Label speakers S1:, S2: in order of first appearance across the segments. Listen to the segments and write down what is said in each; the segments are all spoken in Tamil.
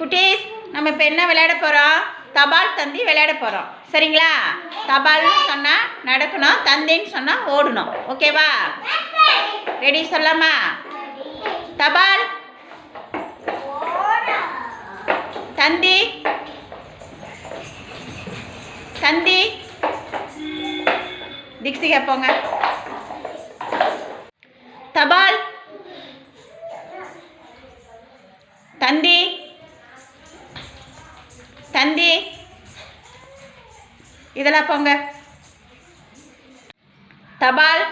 S1: குட்டீஸ் நம்ம இப்போ என்ன விளையாட போகிறோம் தபால் தந்தி விளையாட போகிறோம் சரிங்களா? தபால்னு சொன்னால் நடக்கணும் தந்தின்னு சொன்னால் ஓடணும். ஓகேவா? ரெடி சொல்லாமா தபால். தந்தி. தந்தி. திக்ஸி கேட்போங்க தபால். தந்தி. தந்தி. இதெல்லாம் போங்க. தபால்.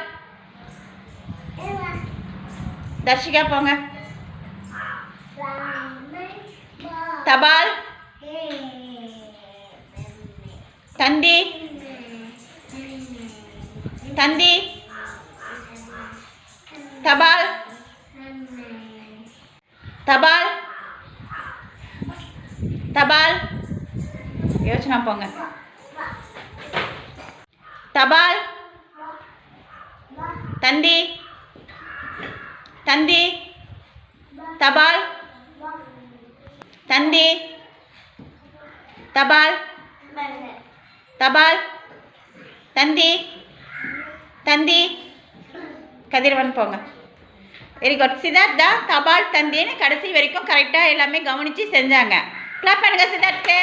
S1: தர்ஷிகா போங்க. தபால். தந்தி. தந்தி. தபால். தபால். தபால். யோசனா போங்க. தபால். தந்தி. தந்தி. தபால். தந்தி. தபால். தபால். தந்தி. தந்தி. கதிரவன் போங்க. வெரி குட் சித்தார்த்தா தபால் தந்தின்னு கடைசி வரைக்கும் கரெக்டாக எல்லாமே கவனித்து செஞ்சாங்க. கிளாப் பண்ணுங்க சித்தார்த்து.